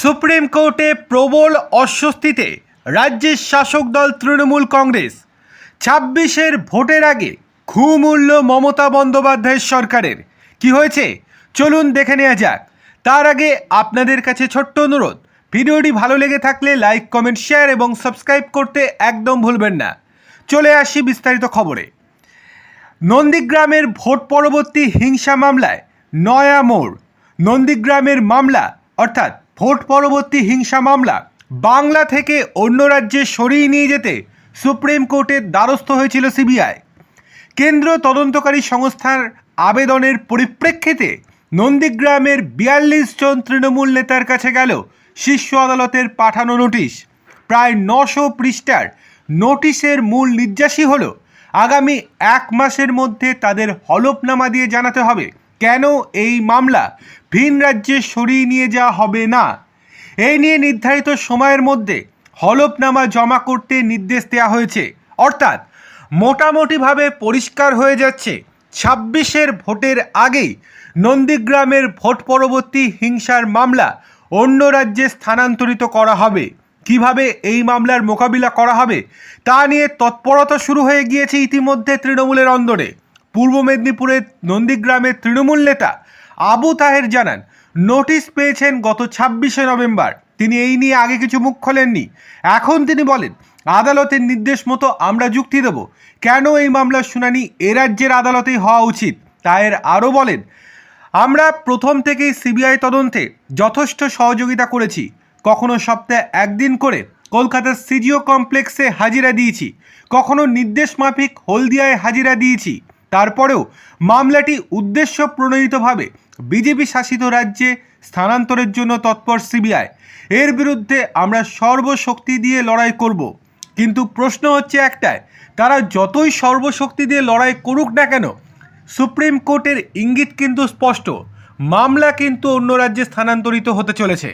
Supreme কোর্টে প্রবল অস্বস্তিতে রাজ্যের শাসক দল তৃণমূল কংগ্রেস। ছাব্বিশের ভোটের আগে ঘুম উঠল মমতা বন্দ্যোপাধ্যায়ের সরকারের। কি হয়েছে? চলুন দেখে নেওয়া যাক। তার আগে আপনাদের কাছে ছোট্ট অনুরোধ। ভিডিওটি ভালো লেগে থাকলে লাইক, কমেন্ট, শেয়ার এবং সাবস্ক্রাইব করতে একদম ভুলবেন না। চলে আসি বিস্তারিত খবরে। নন্দীগ্রামের ভোট পরবর্তী হিংসা মামলায় নয়া মোড়। নন্দীগ্রামের মামলা, অর্থাৎ ভোট পরবর্তী হিংসা মামলা। বাংলা থেকে অন্য রাজ্যে সরিয়ে নিয়ে যেতে সুপ্রিম কোর্টের দ্বারস্থ হয়েছিল সিবিআই। কেন্দ্র তদন্তকারী সংস্থার আবেদনের পরিপ্রেক্ষিতে নন্দীগ্রামের বিয়াল্লিশ জন তৃণমূল নেতার কাছে গেল শীর্ষ আদালতের পাঠানো নোটিশ। প্রায় নশো পৃষ্ঠার নোটিশের মূল নির্যাসই হল আগামী এক মাসের মধ্যে তাদের হলফনামা দিয়ে জানাতে হবে। কেন এই মামলা? ভিন রাজ্যে সরিয়ে নিয়ে যাওয়া হবে না। এই নিয়ে নির্ধারিত সময়ের মধ্যে হলফনামা জমা করতে নির্দেশ দেওয়া হয়েছে। অর্থাৎ মোটামুটিভাবে পরিষ্কার হয়ে যাচ্ছে, ছাব্বিশের ভোটের আগেই নন্দীগ্রামের ভোট পরবর্তী হিংসার মামলা অন্য রাজ্যে স্থানান্তরিত করা হবে। কীভাবে এই মামলার মোকাবিলা করা হবে, তা নিয়ে তৎপরতা শুরু হয়ে গিয়েছে ইতিমধ্যে তৃণমূলের অন্দরে। পূর্ব মেদিনীপুরের নন্দীগ্রামের তৃণমূল নেতা আবু তাহের জানান, নোটিশ পেয়েছেন গত ছাব্বিশে নভেম্বর। তিনি এই নিয়ে আগে কিছু মুখ খোলেননি। এখন তিনি বলেন, আদালতের নির্দেশ মতো আমরা যুক্তি দেব। কেন এই মামলার শুনানি এ রাজ্যের আদালতেই হওয়া উচিত? তাহের আরও বলেন, আমরা প্রথম থেকেই সিবিআই তদন্তে যথেষ্ট সহযোগিতা করেছি। কখনো সপ্তাহে একদিন করে কলকাতার সিজিও কমপ্লেক্সে হাজিরা দিয়েছি। কখনো নির্দেশ মাফিক হলদিয়ায় হাজিরা দিয়েছি। তারপরেও মামলাটি উদ্দেশ্য প্রণোদিতভাবে বিজেপি শাসিত রাজ্যে স্থানান্তরের জন্য তৎপর সিবিআই। এর বিরুদ্ধে আমরা সর্বশক্তি দিয়ে লড়াই করব। কিন্তু প্রশ্ন হচ্ছে একটাই, তারা যতই সর্বশক্তি দিয়ে লড়াই করুক না কেন, সুপ্রিম কোর্টের ইঙ্গিত কিন্তু স্পষ্ট, মামলা কিন্তু অন্য রাজ্যে স্থানান্তরিত হতে চলেছে।